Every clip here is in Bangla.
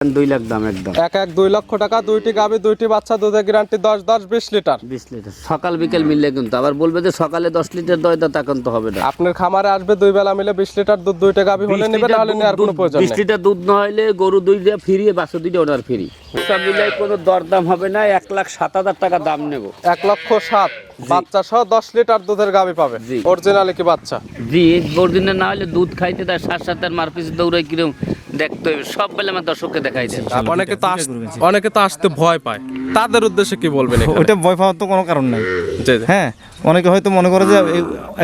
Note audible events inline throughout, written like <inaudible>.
দুই লাখ দাম একদম। এক এক দুই লক্ষ টাকা দুইটি গাভি দুইটি বাচ্চা দুধের গ্যারান্টি দশ দশ বিশ লিটার। বিশ লিটার। সকাল বিকেল মিললে কিন্তু আবার বলবে যে সকালে দশ লিটার দয় দাও তখন তো হবে না। আপনার খামারে আসবে দুই বেলা মিলে বিশ লিটার দুধ দুইটা গাভি হলে নেবে তাহলে নেওয়ার কোনো প্রয়োজন বিশ লিটার দুধ না হলে গরু দুইটা ফ্রি বাছু দুইটা ওনার ফ্রি। সব মিলাই কোনো দরদাম হবে না এক লাখ সাত হাজার টাকা দাম নেব। এক লক্ষ সাত। বাচ্চা সহ দশ লিটার দুধের গাভি পাবে। অরিজিনালি কি বাচ্চা? জি গরদিনে না হলে দুধ খাইতে তার সাত সাত আর মারপিস দৌড়াই কিরম দেখতে হবে সব বেলা আমার দর্শককে দেখাইছে অনেকে তো অনেকে তো আসতে ভয় পায়। তাদের উদ্দেশ্যে কি বলবেন ওইটা ভয় পাওয়ার তো কোনো কারণ নাই। হ্যাঁ অনেকে হয়তো মনে করে যে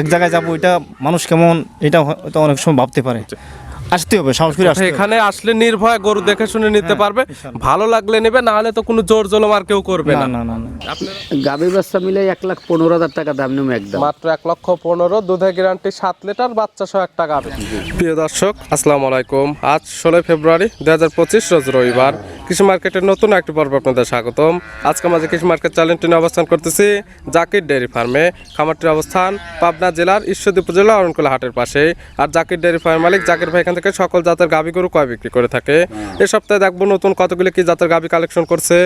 এক জায়গায় যাব এটা মানুষ কেমন এটা হয়তো অনেক সময় ভাবতে পারে। আসতে হবে সাহস করে আসতে হবে। এখানে আসলে নির্ভয় গরু দেখে শুনে নিতে পারবে। ভালো লাগলে নেবে না হলে তো কোনো জোর জলম আর কেউ করবে না না। না না না। গাভী বাচ্চা মিলে এক লাখ পনেরো হাজার টাকা দাম নেবে একদম। মাত্র এক লক্ষ পনেরো দুধের গ্যারান্টি সাত লিটার বাচ্চা সহ একটা টাকা প্রিয় দর্শক আসসালামু আলাইকুম। আজ ষোলোই ফেব্রুয়ারি দু হাজার পঁচিশ রোজ রবিবার। কৃষি মার্কেটের নতুন একটি পর্ব আপনাদের স্বাগতম। আজকে মাঝে কৃষি মার্কেট চ্যানেলটি অবস্থান করতেছি জাকির ডেয়ারি ফার্মে খামারটির অবস্থান পাবনা জেলার ঈশ্বরদী উপজেলা অরণকুলা হাটের পাশে। আর জাকির ডেয়ারি ফার্ম মালিক জাকির ভাই এখান থেকে সকল জাতের গাভি গরু কয় বিক্রি করে থাকে? এই সপ্তাহে দেখব নতুন কতগুলি কি জাতের গাভি কালেকশন করছে।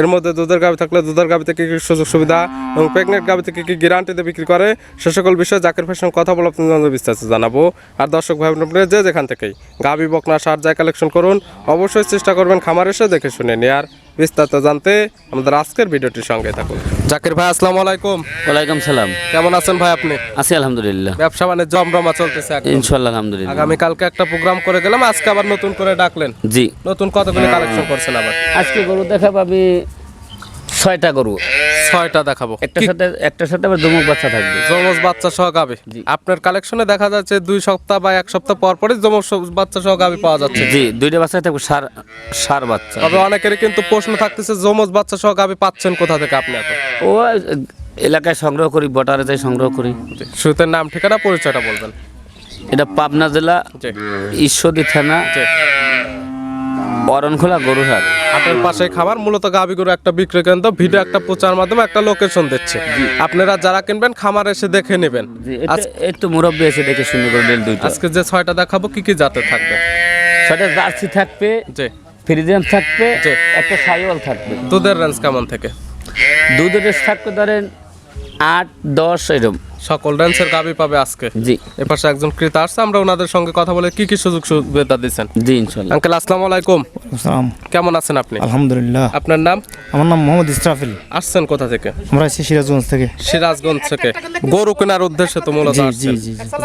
এর মধ্যে দুধের গাভি থাকলে দুধের গাভিতে কি কি সুযোগ সুবিধা এবং প্রেগনেন্ট গাভিতে কি কি গ্যারান্টিতে বিক্রি করে, সে সকল বিষয়ে জাকির ভাইয়ের সঙ্গে কথা বলে আপনাদের বিস্তারিত জানাব। আর দর্শক ভাই যে যেখান থেকেই গাভি বকনা, সার যায় কালেকশন করুন, অবশ্যই চেষ্টা করবেন খামার এসে দেখে শুনে নেয়ার বিস্তারিত জানতে আমাদের আজকের ভিডিওটির সঙ্গে থাকুন। জাকির ভাই আসসালামু আলাইকুম। ওয়ালাইকুম সালাম। কেমন আছেন ভাই আপনি? আছি আলহামদুলিল্লাহ। ব্যবসা মানে জমরমা চলতেছে এখন। ইনশাল্লাহ আলহামদুলিল্লাহ। আগামীকালকে একটা প্রোগ্রাম করে গেলাম আজকে আবার নতুন করে ডাকলেন। জি। নতুন কতগুলি কালেকশন করছেন আবার? আজকে গরু দেখা পাবি ছয়টা গরু। ছয়টা দেখাবো। একটার সাথে একটার সাথে আবার দুমুখ বাচ্চা থাকবে। জমজ বাচ্চা সহ গাবি। জি। আপনার কালেকশনে দেখা যাচ্ছে দুই সপ্তাহ বা এক সপ্তাহ পর পরই জমজ বাচ্চা সহ গাবি পাওয়া যাচ্ছে। জি দুইটা বাচ্চা থাকবে সার সার বাচ্চা। তবে অনেকেরই কিন্তু প্রশ্ন থাকতেছে জমজ বাচ্চা সহ গাবি পাচ্ছেন কোথা থেকে আপনি এত? ও এলাকায় সংগ্রহ করি বটারে যাই সংগ্রহ করি। শুরুতে নাম ঠিকানা পরিচয়টা বলবেন। এটা পাবনা জেলা ঈশ্বরদী থানা। জি অরণখোলা গরুহাট হাটের পাশে খাবার মূলত গাভী গরু একটা বিক্রয় কেন্দ্র ভিডিও একটা প্রচার মাধ্যমে একটা লোকেশন দিচ্ছে। আপনারা যারা কিনবেন খামার এসে দেখে নেবেন। একটু মুরব্বী এসে দেখে শুনে করে ডেল দুইটা। আজকে যে ছয়টা দেখাবো কি কি জাতের থাকবে? সেটা জার্সি থাকবে জি। ফ্রিজিয়ান থাকবে। একটা সাইওয়াল থাকবে। দুধের রেঞ্জ কেমন থেকে? দুধের রেস থাকবে ধরেন আট দশ এরকম। সকল রেঞ্জের গাভী পাবে আজকে। জি। এপাশে একজন ক্রেতা আসছে আমরা ওনাদের সঙ্গে কথা বলে কি কি সুযোগ সুবিধা দিচ্ছেন? জি ইনশাল্লাহ। আঙ্কেল আসসালামু আলাইকুম। আসসালাম। কেমন আছেন আপনি? আলহামদুলিল্লাহ। আপনার নাম? আমার নাম মোহাম্মদ ইসরাফিল। আসছেন কোথা থেকে? আমরা আছি সিরাজগঞ্জ থেকে। সিরাজগঞ্জ থেকে। গরু কেনার উদ্দেশ্যে তো মূলত জি,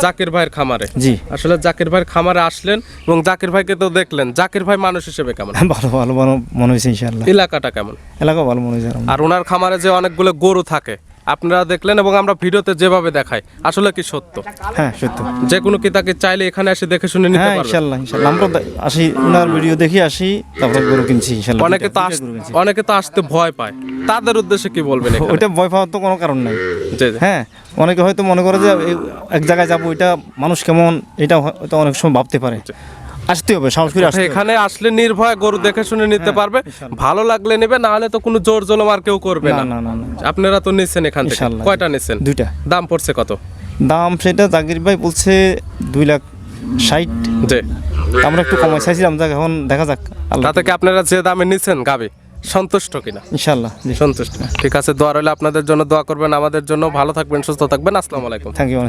জাকির ভাইয়ের খামারে। জি। আসলে জাকির ভাইয়ের খামারে আসলেন এবং জাকির ভাইকে তো দেখলেন। জাকির ভাই মানুষ হিসেবে কেমন? ভালো <laughs> ভালো ভালো মনে হয়েছে ইনশাআল্লাহ। এলাকাটা কেমন? এলাকা ভালো মনে হয়েছে। আর ওনার খামারে যে অনেকগুলো গরু থাকে আপনারা দেখলেন এবং আমরা ভিডিওতে যেভাবে দেখাই আসলে কি সত্য? হ্যাঁ সত্য। যে কোনো কি তাকে চাইলে এখানে এসে দেখে শুনে নিতে হ্যাঁ পারবে। ইনশাল্লাহ ইনশাল্লাহ। আমরা আসি ওনার ভিডিও দেখি আসি তারপর গরু কিনছি ইনশাল্লাহ। অনেকে তো। অনেকে তো আসতে ভয় পায়। তাদের উদ্দেশ্যে কি বলবেন? ওইটা ভয় পাওয়ার তো কোনো কারণ নাই। হ্যাঁ অনেকে হয়তো মনে করে যে এক জায়গায় যাব এটা মানুষ কেমন এটা হয়তো অনেক সময় ভাবতে পারে। আসতে হবে সাহস করে আসতে এখানে আসলে নির্ভয় গরু দেখে শুনে নিতে পারবে। ভালো লাগলে নেবে না হলে তো কোনো জোর জলম আর কেউ করবে না। না না আপনারা তো নিছেন এখান থেকে। কয়টা নিছেন? দুইটা। দাম পড়ছে কত? দাম সেটা জাকির ভাই বলছে দুই লাখ ষাট। জি। আমরা একটু কমাই চাইছিলাম যাক এখন দেখা যাক। তাতে কি আপনারা যে দামে নিচ্ছেন গাবি? সন্তুষ্ট কিনা? ইনশাল্লাহ জি। সন্তুষ্ট। ঠিক আছে দোয়া রইলে আপনাদের জন্য দোয়া করবেন আমাদের জন্য। ভালো থাকবেন সুস্থ থাকবেন। আসসালামু আলাইকুম। থ্যাংক ইউ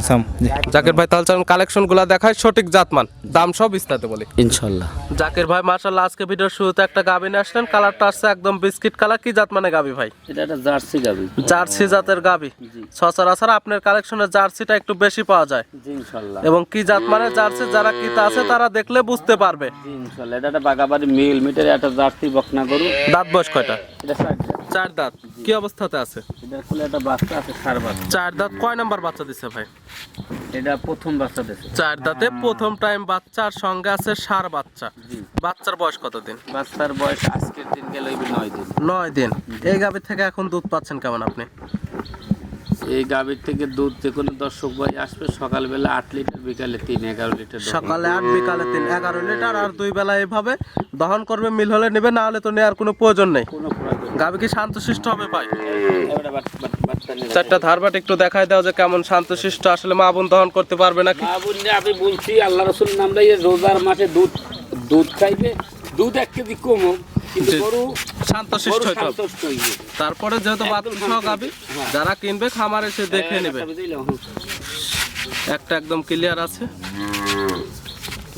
জাকির ভাই তাহলে চলুন কালেকশনগুলা দেখায় সঠিক জাতমান। দাম সব বিস্তারিত বলি। ইনশাল্লাহ জাকির ভাই মার্শাল্লাহ আজকে ভিডিওর শুরুতে একটা গাবি নিয়ে আসলেন। কালারটা আসছে একদম বিস্কিট কালার কি জাত মানে গাবি ভাই? এটা একটা জার্সি গাবি। জার্সি জাতের গাবি। সচরাচর আপনার কালেকশনের জার্সিটা একটু বেশি পাওয়া যায়। জি ইনশাল্লাহ এবং কি জাত মানে জার্সি? যারা কিতা আছে তারা দেখলে বুঝতে পারবে। জি ইনশাল্লাহ এটা একটা বাগাবাড়ি মিল মিটারে একটা জার্সি বকনা গরু। দাঁত বয়স কয়টা? চার দাঁত। কি অবস্থাতে আছে? একটা বাচ্চা আছে চার দাঁত। কয় নাম্বার বাচ্চা দিছে ভাই? এটা প্রথম বাচ্চা দিছে। চার দাঁতে প্রথম টাইম বাচ্চার সঙ্গে আছে সার বাচ্চা। বাচ্চার বয়স কতদিন? বাচ্চার বয়স আজকের দিন গেলে নয় দিন। নয় দিন। এই গাভীর থেকে এখন দুধ পাচ্ছেন কেমন আপনি? এই গাভীর থেকে দুধ যে কোনো দর্শক ভাই আসবে সকালবেলা আট লিটার বিকালে তিন এগারো লিটার সকালে আট বিকালে তিন এগারো লিটার আর দুই বেলা এভাবে দহন করবে মিল হলে নেবে না হলে তো নেওয়ার কোনো প্রয়োজন নেই। গাভী কি শান্তশিষ্ট হবে ভাই? চারটা ধারবাট একটু দেখায় দাও যে কেমন শান্তশিষ্ট আসলে মা বোন দহন করতে পারবে নাকি? মা বোনরা আমি বলছি আল্লাহ রসুল নামটা এই রোজার মাসে দুধ দুধ খাইবে দুধ এক কেজি কম হোক, কিন্তু জি। গরু শান্তশিষ্ট হইতে হবে তারপরে যেহেতু বাচ্চা সহ গাবি হ্যাঁ। যারা কিনবে খামারে এসে দেখে হ্যাঁ, নেবে। একটা একদম ক্লিয়ার আছে।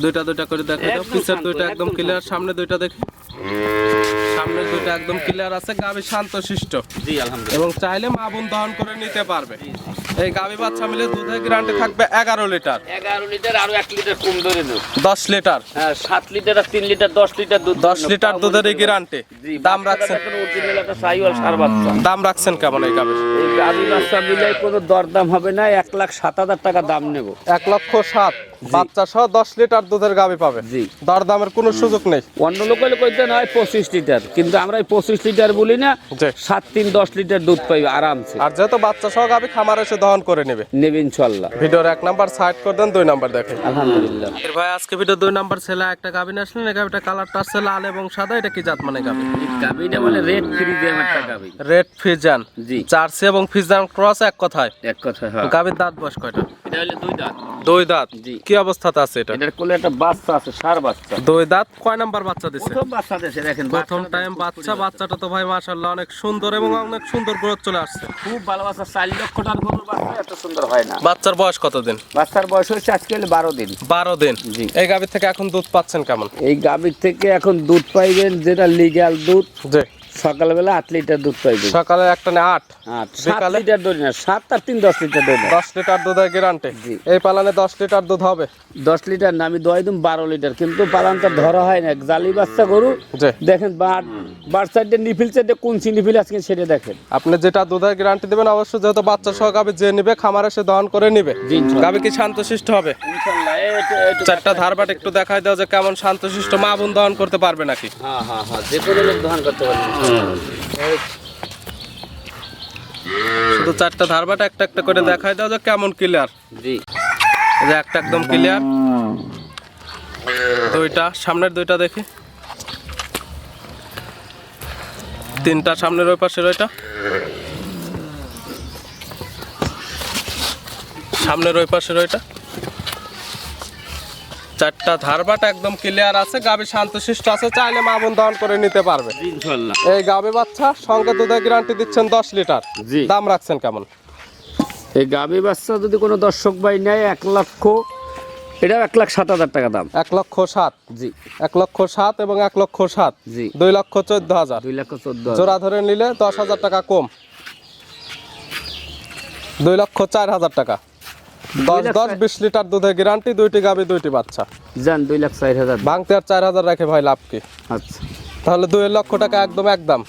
দুইটা দুইটা করে দেখা দাও পিছের দুইটা একদম ক্লিয়ার সামনে দুইটা দেখি। সামনের দুইটা একদম ক্লিয়ার আছে গাবি শান্তশিষ্ট। জি আলহামদুলিল্লাহ। এবং চাইলে মা বোন দহন করে নিতে পারবে। এই গাবি বাচ্চা মিলে দুধের গ্যারান্টি থাকবে এগারো লিটার। এগারো লিটার আরও এক লিটার কম ধরে নেব দশ লিটার। হ্যাঁ সাত লিটার আর তিন লিটার দশ লিটার দুধ দশ লিটার দুধের গ্যারান্টি দাম রাখছেন। দাম রাখছেন কেমন এই গাবির এই গাভী বাচ্চা মিলাই কোনো দরদাম হবে না এক লাখ সাত হাজার টাকা দাম নেব। এক লক্ষ সাত। বাচ্চা সহ দশ লিটার দুধের গাবি পাবে। জি। দরদামের কোনো সুযোগ নেই। অন্য লোক কইতে নয় পঁচিশ লিটার। কিন্তু আমরা এই পঁচিশ লিটার বলি না সাত তিন দশ লিটার দুধ পাইবে আরামসে। আর যেহেতু বাচ্চা সহ গাবি খামার এসে দহন করে নেবে। নেবে ইনশাল্লাহ ভিডিওর এক নাম্বার সাইড করে দেন দুই নাম্বার দেখেন আলহামদুলিল্লাহ। এর ভাই আজকে ভিডিও দুই নাম্বার ছেলে একটা গাবি নিয়ে আসলেন এই গাবিটা কালারটা আসছে লাল এবং সাদা এটা কি জাত মানে গাবি গাভীটা বলে রেড ফ্রি দিয়ে একটা গাভী। রেড ফিজান জি। জার্সি এবং ফিজান ক্রস এক কথায়। এক কথা হ্যাঁ। গাবির দাঁত বয়স কয়টা? এটা হলে দুই দাঁত। দুই দাঁত। জি। কি অবস্থাতে আছে এটা? এটার কোলে একটা বাচ্চা আছে সার বাচ্চা। দুই দাঁত। কয় নাম্বার বাচ্চা দিছে? প্রথম বাচ্চা দেশে দেখেন প্রথম বাচ্চাটা টাইম বাচ্চা বাচ্চাটা তো ভাই মাশাআল্লাহ অনেক সুন্দর এবং অনেক সুন্দর গ্রোথ চলে আসছে। খুব ভালো বাচ্চা চার লক্ষ টাকার গরুর বাচ্চা। এত সুন্দর হয় না। বাচ্চার বয়স কতদিন? বাচ্চার বয়স হচ্ছে আজকে হলে বারো দিন। বারো দিন। জি। এই গাভীর থেকে এখন দুধ পাচ্ছেন কেমন? এই গাভীর থেকে এখন দুধ পাইবেন যেটা লিগ্যাল দুধ। জি। সকালবেলা আট লিটার দুধ পাইবেন সকালে একটা না আট? আর সাত? লিটার দই না সাত আর তিন দশ লিটার দই না। দশ লিটার দুধের গ্যারান্টি এই পালানে দশ লিটার দুধ হবে? দশ লিটার না আমি দোয়াই দিম বারো লিটার কিন্তু পালানটা ধরা হয় না। জালি বাচ্চা গরু দেখেন বার বার সাইডে নিফিল সাইডে কোন সি নিফিল আজকে সেটা দেখেন। আপনি যেটা দুধের গ্যারান্টি দেবেন অবশ্যই যেহেতু বাচ্চা সহ গাবি যে নিবে খামারে সে দহন করে নিবে। গাবি কি শান্তশিষ্ট হবে? চারটা ধারবাট একটু দেখাই দাও যে কেমন শান্তশিষ্ট মা বোন দহন করতে পারবে নাকি? হ্যাঁ হ্যাঁ হ্যাঁ যে কোনো লোক দহন করতে পারবে। শুধু চারটা ধারবাট একটা একটা করে দেখাই দাও যে কেমন ক্লিয়ার জি। একটা একদম ক্লিয়ার দুইটা সামনের দুইটা দেখি। তিনটা সামনের ওই পাশের ওইটা। সামনের ওই পাশের ওইটা। চারটা ধারবাট একদম ক্লিয়ার আছে গাবি শান্তশিষ্ট আছে চাইলে মা বোন দহন করে নিতে পারবে। এই গাবি বাচ্চা সঙ্গে দুধের গ্যারান্টি দিচ্ছেন দশ লিটার। জি। দাম রাখছেন কেমন? এই গাভী বাচ্চা যদি কোনো দর্শক ভাই নেয় এক লক্ষ এটা এক লাখ সাত হাজার টাকা দাম। এক লক্ষ সাত। জি। এক লক্ষ সাত এবং এক লক্ষ সাত। জি। দুই লক্ষ চোদ্দ হাজার। দুই লক্ষ চোদ্দ জোড়া ধরে নিলে দশ হাজার টাকা কম। দুই লক্ষ চার হাজার টাকা। দশ দশ বিশ লিটার গ্যারান্টি দুইটি গাবি দুইটি বাচ্চা। যান দুই লাখ চার হাজার। ভাঙতে আর চার হাজার রাখে ভাই লাভ কি? আচ্ছা। তাহলে দুই লক্ষ টাকা একদম একদম।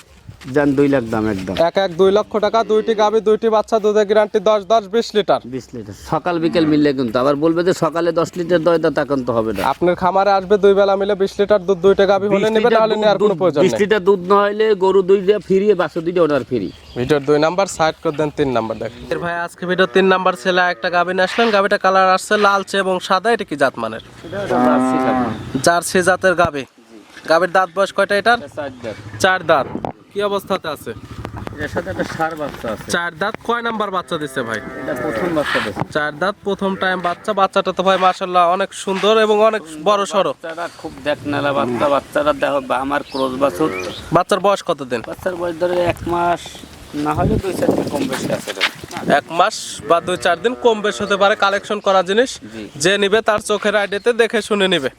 যান দুই লাখ দাম একদম। এক এক দুই লক্ষ টাকা দুইটি গাবি দুইটি বাচ্চা দুধের গ্যারান্টি দশ দশ বিশ লিটার। বিশ লিটার। সকাল বিকেল মিললে কিন্তু আবার বলবে যে সকালে দশ লিটার দয় দা তখন তো হবে না। আপনার খামারে আসবে দুই বেলা মিলে বিশ লিটার দুধ দুইটা গাবি হলে নেবে নাহলে নেওয়ার কোনো প্রয়োজন বিশ নেই। লিটার দুধ না হলে গরু দুইটা ফিরিয়ে বাচ্চা দুইটা ওনার ফিরি। ভিডিওর দুই নাম্বার সাইড করে দেন তিন নাম্বার দেখ। ভাই আজকে ভিডিও তিন নাম্বার ছেলে একটা গাবি নিয়ে আসলেন গাবিটা কালার আসছে লালচে এবং সাদা এটা কি জাত মানের? জার্সি জাতের গাবি। গাবির দাঁত বয়স কয়টা এটার? চার দাঁত। কি অবস্থাতে আছে? এর সাথে একটা সার বাচ্চা আছে। চার দাঁত কয় নাম্বার বাচ্চা দিচ্ছে ভাই? এটা প্রথম বাচ্চা দিচ্ছে চার দাঁত প্রথম টাইম বাচ্চা। বাচ্চাটা তো ভাই অনেক সুন্দর এবং অনেক বড় খুব বাচ্চা। বাচ্চাটা দেখো আমার বাছুর। বাচ্চার বয়স কতদিন? বাচ্চার বয়স ধরে এক মাস না হলে দুই চার দিন কম বেশি আছে। এক মাস বা দুই চার দিন কম বেশ হতে পারে কালেকশন করা জিনিস। যে নিবে তার চোখের আইডিতে দেখে শুনে নিবে।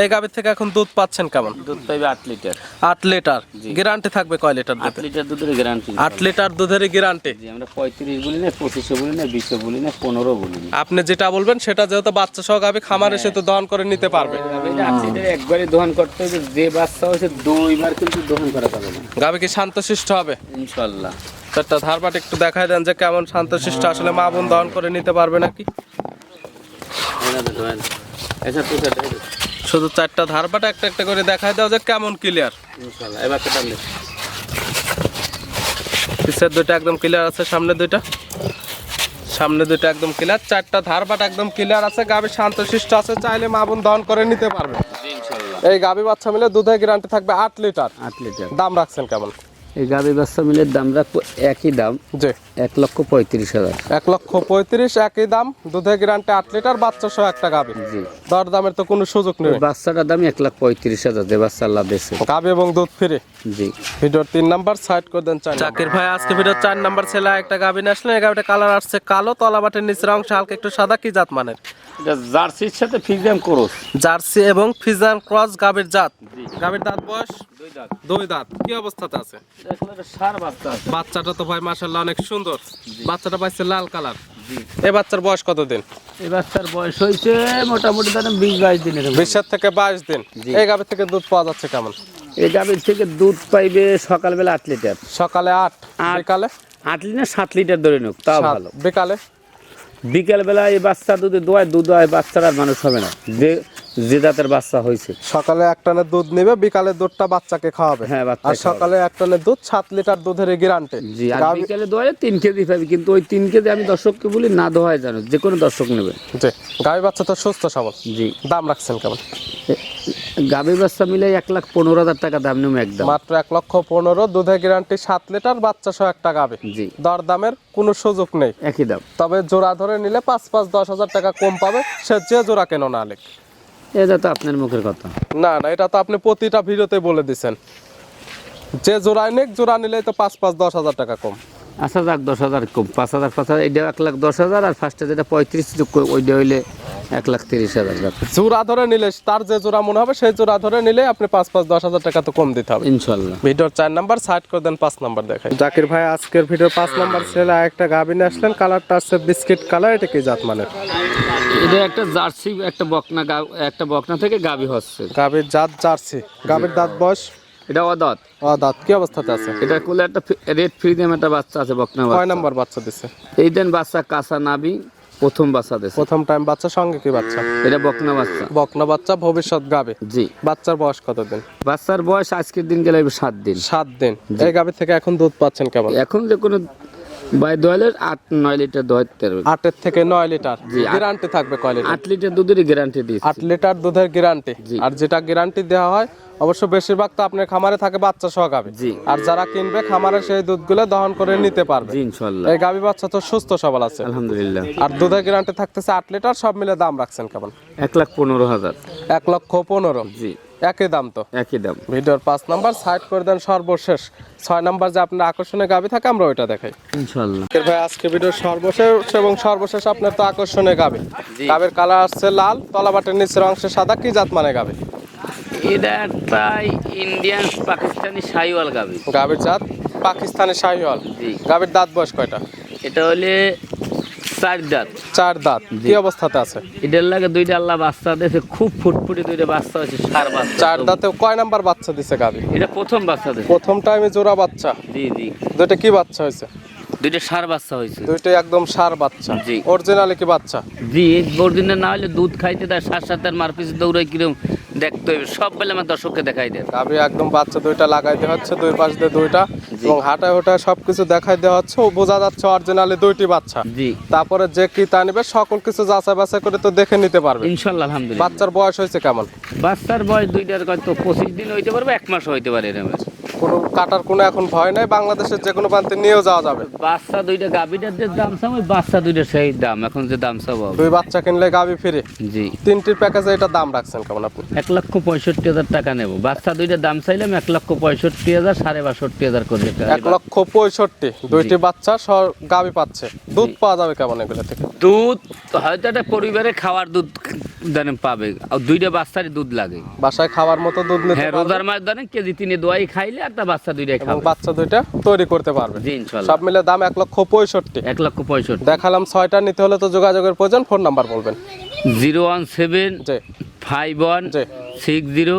এই গাভীর থেকে এখন দুধ পাচ্ছেন কেমন? দুধ পাইবে আট লিটার। আট লিটার। গ্যারান্টি থাকবে কয় লিটার আট লিটার দুধের গ্যারান্টি আট লিটার দুধেরই গ্যারান্টি আমরা পঁয়ত্রিশ বলি না পঁচিশে বলি না বিশে বলি না পনেরো বলি আপনি যেটা বলবেন সেটা যেহেতু বাচ্চা সহ গাবি খামার এসে তো দহন করে নিতে পারবে। একবারে দোহন করতে হবে যে বাচ্চা হয়েছে দুইবার কিন্তু দোহন করা যাবে না। গাবি কি শান্তশিষ্ট হবে? ইনশাল্লাহ। চারটা ধারবাট একটু দেখাই দেন যে কেমন শান্তশিষ্ট আসলে মা বোন দহন করে নিতে পারবে নাকি? শুধু চারটা ধারবাট একটা একটা করে দেখাই দাও যে কেমন ক্লিয়ার পিছের দুইটা একদম ক্লিয়ার আছে সামনে দুইটা। সামনে দুইটা একদম ক্লিয়ার চারটা ধারবাট একদম ক্লিয়ার আছে গাবি শান্তশিষ্ট আছে চাইলে মা বোন দহন করে নিতে পারবে। এই গাবি বাচ্চা মিলে দুধের গ্যারান্টি থাকবে আট লিটার। আট লিটার। দাম রাখছেন কেমন? এই গাভী বাচ্চা মিলের দাম রাখব একই দাম। জি। এক লক্ষ পঁয়ত্রিশ হাজার। এক লক্ষ পঁয়ত্রিশ একই দাম দুধের গ্যারান্টি আট লিটার বাচ্চা সহ একটা গাবি। জি। দর দামের তো কোনো সুযোগ নেই। বাচ্চাটার দাম এক লাখ পঁয়ত্রিশ হাজার যে বাচ্চা আল্লাহ দেশে গাবি এবং দুধ ফ্রি জি। ভিডিওর তিন নাম্বার সাইড করে দেন চাকির ভাই আজকে ভিডিও চার নাম্বার ছেলে একটা গাবি নিয়ে আসলেন। এই গাবিটা কালার আসছে কালো তলা বাটের নিচের অংশ হালকা একটু সাদা কি জাত মানের? জার্সির সাথে ফিজিয়াম করস জার্সি এবং ফিজান ক্রস গাবির জাত। গাবির দাঁত বয়স? দুই দাঁত। কি অবস্থাতে আছে? বাচ্চা বাচ্চাটা তো ভাই মাশাল্লাহ অনেক সুন্দর। বাচ্চাটা পাইছে লাল কালার। এই বাচ্চার বয়স কত এই বাচ্চার বয়স হয়েছে মোটামুটি ধরেন বিশ বাইশ দিনের মতো। থেকে বাইশ দিন। এই গাভি থেকে দুধ পাওয়া যাচ্ছে কেমন? এই গাভীর থেকে দুধ পাইবে সকালবেলা আট লিটার। সকালে আট আট। বিকালে? আট লিটার সাত লিটার ধরে নোক তাও ভালো। বিকালে? বিকেলবেলা এই বাচ্চা দুধে দোয়ায় দুধ হয় বাচ্চার আর মানুষ হবে না। যে যে দাঁতের বাচ্চা হয়েছে। সকালে এক টানের দুধ নিবে বিকালে দুধটা বাচ্চাকে খাওয়াবে। হ্যাঁ, আর সকালে এক টানের দুধ সাত লিটার দুধের গ্যারান্টি। জি আর বিকেলে দোয়ালে তিন কেজি পাবি কিন্তু ওই তিন কেজি আমি দর্শককে বলি না দোয়ায় জানো যে কোনো দর্শক নেবে। জি গাভী বাচ্চা তো সুস্থ সবল। জি। দাম রাখছেন কেমন? গাভী বাচ্চা মিলে এক লাখ পনেরো হাজার টাকা দাম নেবে একদম। মাত্র এক লক্ষ পনেরো দুধের গ্যারান্টি সাত লিটার বাচ্চা সহ একটা গাভী। জি। দর দামের কোনো সুযোগ নেই। একই দাম। তবে জোড়া ধরে নিলে পাঁচ পাঁচ দশ হাজার টাকা কম পাবে সে যে জোড়া কেন না লেখ। এটা তো আপনার মুখের কথা। না না, এটা তো আপনি প্রতিটা ভিডিওতে বলে দিছেন। যে জোড়া নেক, জোড়া নিলে তো পাঁচ পাঁচ দশ হাজার টাকা কম। আচ্ছা যাক দশ হাজার কম। পাঁচ হাজার পাঁচ হাজার এটা এক লাখ দশ হাজার আর ফার্স্টে যেটা পঁয়ত্রিশ যোগ ওইটা হইলে এক লাখ তিরিশ হাজার জোড়া ধরে নিলে তার যে জোড়া মনে হবে সেই জোড়া ধরে নিলে আপনি পাঁচ পাঁচ দশ হাজার টাকা তো কম দিতে হবে। ইনশাল্লাহ। ভিডিওর চার নাম্বার সাইড করে দেন পাঁচ নাম্বার দেখাই। জাকির ভাই আজকের ভিডিও পাঁচ নাম্বার ছেলে একটা গাবিনে আসলেন। কালারটা আসছে বিস্কিট কালার এটা কি জাত মানে এটা একটা জার্সি একটা বকনা গা- একটা বকনা থেকে গাভী হচ্ছে। গাবির জাত জার্সি। গাবির দাঁত বয়স? এটা অদাত অদাত কি অবস্থাতে আছে? এটা কোলে একটা রেড একটা বাচ্চা আছে বকনা কয় বাচ্চা। নাম্বার বাচ্চা দিছে? এই দেন বাচ্চা কাঁচা নাবি প্রথম বাচ্চা দিছে। প্রথম টাইম বাচ্চা সঙ্গে কি বাচ্চা? এটা বকনা বাচ্চা। বকনা বাচ্চা ভবিষ্যৎ গাবে জি। বাচ্চার বয়স কত দিন? বাচ্চার বয়স আজকের দিন গেলে সাত দিন। সাত দিন। এই গাবে থেকে এখন দুধ পাচ্ছেন কেমন? এখন যে কোনো বাই দোয়ালের আট নয় লিটার দোয়াতে পারবে আটের থেকে নয় লিটার। গ্যারান্টি থাকবে কয় লিটার? আট লিটার দুধেরই গ্যারান্টি দিচ্ছে আট লিটার দুধের গ্যারান্টি। আর যেটা গ্যারান্টি দেওয়া হয় অবশ্য বেশিরভাগ তো আপনার খামারে থাকে বাচ্চা সহ গাভি জি। আর যারা কিনবে খামারে সেই দুধগুলো দহন করে নিতে পারবে। ইনশাল্লাহ এই গাভি বাচ্চা তো সুস্থ সবল আছে। আলহামদুলিল্লাহ। আর দুধের গ্যারান্টি থাকতেছে আট লিটার সব মিলে দাম রাখছেন কেমন? এক লাখ পনেরো হাজার। এক লক্ষ পনেরো। জি। একই দাম তো? একই দাম। ভিডিওর পাঁচ নাম্বার সাইড করে দেন সর্বশেষ। ছয় নাম্বার যে আপনার আকর্ষণীয় গাভি থাকে আমরা ওইটা দেখাই। ইনশাল্লাহ ভাই আজকে ভিডিওর সর্বশেষ এবং সর্বশেষ আপনার তো আকর্ষণীয় গাবে গাবের কালার আসছে লাল তলাবাটের নিচের অংশে সাদা কি জাত মানে গাবে এটা একটা ইন্ডিয়ান পাকিস্তানি সাইওয়াল গাবি গাবের জাত পাকিস্তানি শাহিওয়াল জি। গাবের দাঁত বয়স কয়টা? এটা হলে চার দাঁত। চার দাঁত। কি অবস্থাতে আছে? এটার লাগে দুইটা আল্লাহ বাচ্চা দিয়েছে খুব ফুটফুটি দুইটা বাচ্চা হয়েছে সার বাচ্চা চার দাঁতে কয় নাম্বার বাচ্চা দিছে গাবি? এটা প্রথম বাচ্চা দিয়েছে। প্রথম টাইমে জোড়া বাচ্চা। জি জি। দুইটা কি বাচ্চা হয়েছে? দুইটা সার বাচ্চা হয়েছে। দুইটাই একদম সার বাচ্চা। জি। অরিজিনালি কি বাচ্চা? জি বড়দিনে না হলে দুধ খাইতে তার সাত সাত আর মার পিছু দৌড়াই কিরম দেখতে হবে সব বেলা আমার দর্শককে দেখাই দেয় গাবি একদম বাচ্চা দুইটা লাগাই দেওয়া হচ্ছে দুই পাশ দিয়ে দুইটা। এবং হাঁটায় সব সবকিছু দেখাই দেওয়া হচ্ছে ও বোঝা যাচ্ছে অরিজিনালি দুইটি বাচ্চা। জি। তারপরে যে কি তা নিবে সকল কিছু যাচাই বাছাই করে তো দেখে নিতে পারবে। ইনশাল্লাহ আলহামদুলিল্লাহ। বাচ্চার বয়স হয়েছে কেমন? বাচ্চার বয়স দুইটার হয়তো পঁচিশ দিন হইতে পারবে এক মাস হইতে পারে এরমের কোনো কাটার কোনো এখন ভয় নাই বাংলাদেশের যে কোনো প্রান্তে নিয়েও যাওয়া যাবে। বাচ্চা দুইটা গাভিটার যে দাম চাম ওই বাচ্চা দুইটা সেই দাম এখন যে দাম চাবো দুই বাচ্চা কিনলে গাবি ফিরে। জি। তিনটির প্যাকেজে এটা দাম রাখছেন কেমন আপনি? এক লক্ষ পঁয়ষট্টি হাজার টাকা নেব। বাচ্চা দুইটা দাম চাইলাম এক লক্ষ পঁয়ষট্টি হাজার সাড়ে বাষট্টি হাজার করে এক লক্ষ পঁয়ষট্টি দুইটি বাচ্চা সব গাবি পাচ্ছে। দুধ পাওয়া যাবে কেমন এগুলো থেকে? দুধ হয়তো একটা পরিবারে খাওয়ার দুধ দানে পাবে। আর দুইটা বাচ্চারই দুধ লাগে। বাসায় খাওয়ার মতো দুধ নিতে হ্যাঁ রোজার মাস দানে কেজি তিনে দোয়াই খাইলে একটা বাচ্চা দুইটা এবং বাচ্চা দুইটা তৈরি করতে পারবে। জি সব মিলে দাম এক লক্ষ পঁয়ষট্টি। এক লক্ষ পঁয়ষট্টি। দেখালাম ছয়টা নিতে হলে তো যোগাযোগের প্রয়োজন ফোন নাম্বার বলবেন। Zero one seven five one six zero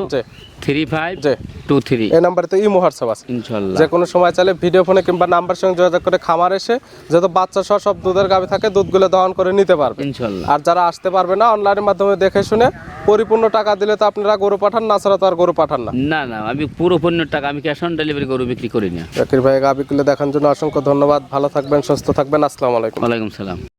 three five two three এই নাম্বারে তো ইমো হোয়াটসঅ্যাপ আছে। ইনশাল্লাহ। যে কোনো সময় চাইলে ভিডিও ফোনে কিংবা নাম্বার সঙ্গে যোগাযোগ করে খামার এসে বাচ্চা সহ সব দুধের গাভি থাকে দুধগুলো দহন করে নিতে পারবে। ইনশাল্লাহ। আর যারা আসতে পারবে না অনলাইনের মাধ্যমে দেখে শুনে পরিপূর্ণ টাকা দিলে তো আপনারা গরু পাঠান না ছাড়া তো আর গরু পাঠান না। না না আমি পুরো পণ্য টাকা আমি ক্যাশ অন ডেলিভারি গরু বিক্রি করি না। জাকির ভাই গাভিগুলো দেখার জন্য অসংখ্য ধন্যবাদ। ভালো থাকবেন সুস্থ থাকবেন। আসসালামু আলাইকুম। ওয়ালাইকুম সালাম।